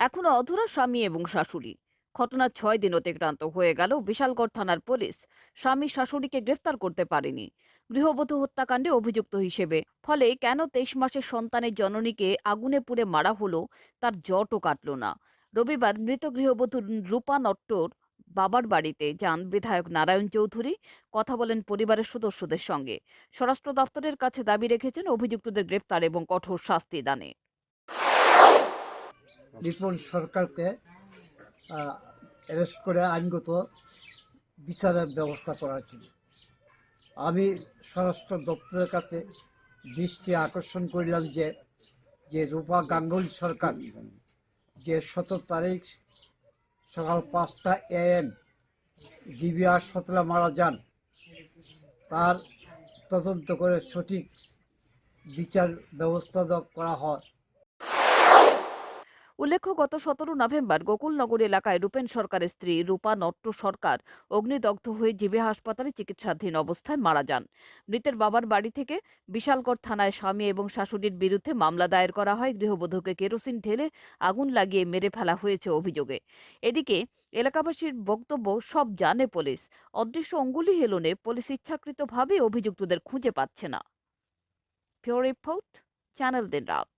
এখনও অধরা স্বামী এবং শাশুড়ি। ঘটনার ছয় দিন অতিক্রান্ত হয়ে গেল বিশালগড় থানার পুলিশ। স্বামী শাশুড়িকে গ্রেফতার করতে পারেনি। গৃহবধূ হত্যাকাণ্ডে অভিযুক্ত হিসেবে, ফলে কেন তেইশ মাসের সন্তানের জননীকে আগুনে পুড়ে মারা হলো তার জটও কাটল না। রবিবার মৃত গৃহবধূ রূপা নট্টর বাবার বাড়িতে যান বিধায়ক নারায়ণ চৌধুরী। কথা বলেন পরিবারের সদস্যদের সঙ্গে। স্বরাষ্ট্র দপ্তরের কাছে দাবি রেখেছেন অভিযুক্তদের গ্রেফতার এবং কঠোর শাস্তি দানে। রিপন সরকারকে অ্যারেস্ট করে আইনগত বিচারের ব্যবস্থা করার জন্য। আমি স্বরাষ্ট্র দপ্তরের কাছে দৃষ্টি আকর্ষণ করিলাম যে যে রূপা গাঙ্গুলি সরকার যে সতেরো তারিখ সকাল পাঁচটা এএম ডিবি হাসপাতালে মারা যান, তার তদন্ত করে সঠিক বিচার ব্যবস্থা করা হয়। উল্লেখ্য, গত সতেরো নভেম্বর গোকুলনগর এলাকায় রূপেন সরকারের স্ত্রী রূপা নট্ট সরকার অগ্নিদগ্ধ হয়ে জিবে হাসপাতালে চিকিৎসাধীন অবস্থায় মারা যান। মৃতের বাবার বাড়ি থেকে বিশালগড় থানায় স্বামী এবং শাশুড়ির বিরুদ্ধে মামলা দায়ের করা হয়। গৃহবধূকে কেরোসিন ঢেলে আগুন লাগিয়ে মেরে ফেলা হয়েছে অভিযোগে। এদিকে এলাকাবাসীর বক্তব্য, সব জানে পুলিশ। অদৃশ্য অঙ্গুলি হেলনে পুলিশ ইচ্ছাকৃতভাবে অভিযুক্তদের খুঁজে পাচ্ছে না। পিওর রিপোর্ট, চ্যানেল দিন রাত।